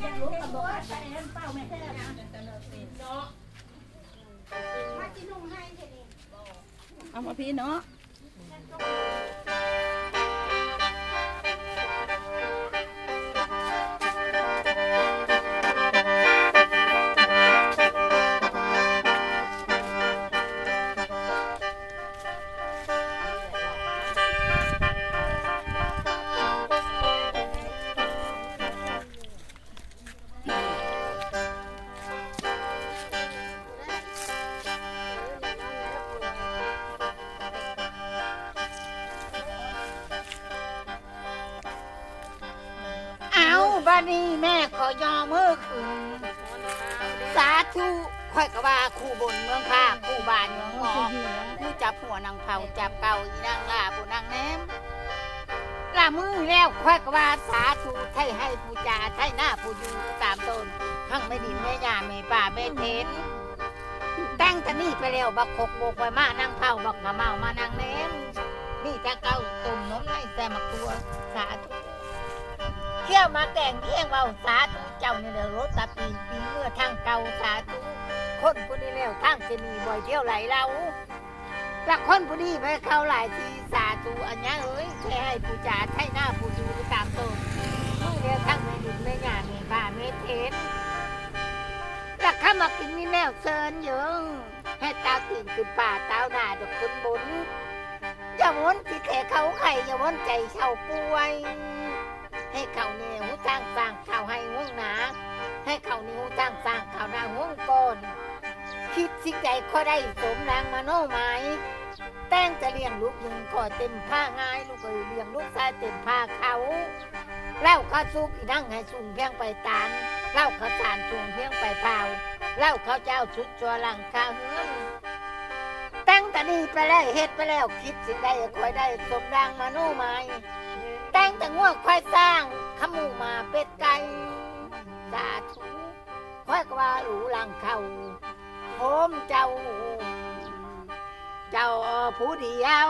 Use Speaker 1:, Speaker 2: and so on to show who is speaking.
Speaker 1: เอ็นเป้าไม่แท้นะ
Speaker 2: มาจินุ่งให้เถอะนี่
Speaker 1: เอามาพี่เนาะ
Speaker 3: นนี้แม่ขอยอมมือขึ้นสาธุค่อยก็ว่าคู่บนเมืองภาคู่บ้านเมืองหมอผู้จับหัวนางเผาจับเก่าอีนางลาผู้นางแนมละมือแล้วค่อยก็ว่าสาธุไทยให้ผู้จาไทยหน้าผู้อยู่ตามตนทั้งไม่ดินแม่ยาแม่ป่าแม่เทนแต่งต่นี่ไปแล้วบักขกโบกไปมานางเผาบักขะเมามานางแนมนี่จะเก่าตุ่มน้ำในแซมักตัวสาธุ เที่ยวมาแต่งเที่ยงเว่าสาธุเจ้านี่แหละรถตาปีนปีเมื่อทางเก่าสาธุคนผู้นี้แล้วทางจะมีบ่อยเที่ยวไหลเราและคนผู้นี้ไปเข้าหลายทีสาธุอันนี้เอ้ยแค่ให้ผู้จ่าใช้หน้าผู้ดูตามตัวมือเดียวทั้งในดินในหยาในบ้าเมเทนและข้ามากินนี่แนวเซินเยอะให้ตาตื่นขึ้นป่าเตาหน้าดอกคนบนอย่าวนที่แขเขาไข่อย่าวนใจเช่าป่วย ให้เขาเนี่ยหูจ้างสร้างข่าให้ห่วงหนาให้เขานี่หูจ้างสร้างข่าหนาห่วงก่อนคิดสิใจเขาได้สมนางมาโนไหมายแต่งจะเลี้ยงลูกยิงขอเต็มผ้าง่ายลูกเอ้ยเลี้ยงลูกชายเต็มผ้าเขาเล่าข้าซุกนั่งให้สุ่งเพียงไปตานเล่าข้าสารสุ่งเพียงไปเผาเล่าข้าเจ้าชุดจัวหลังคาเฮือนแต่งแต่นี่ไปแล้วเฮ็ดไปแล้วคิดสิได้คอยได้สมนางมาโนไหมาย วควายสร้างขมูมาเป็ดไก่สาธุควายกว่าหลูหลังเขาโฮมเจ้า เจ้าผู้เดียว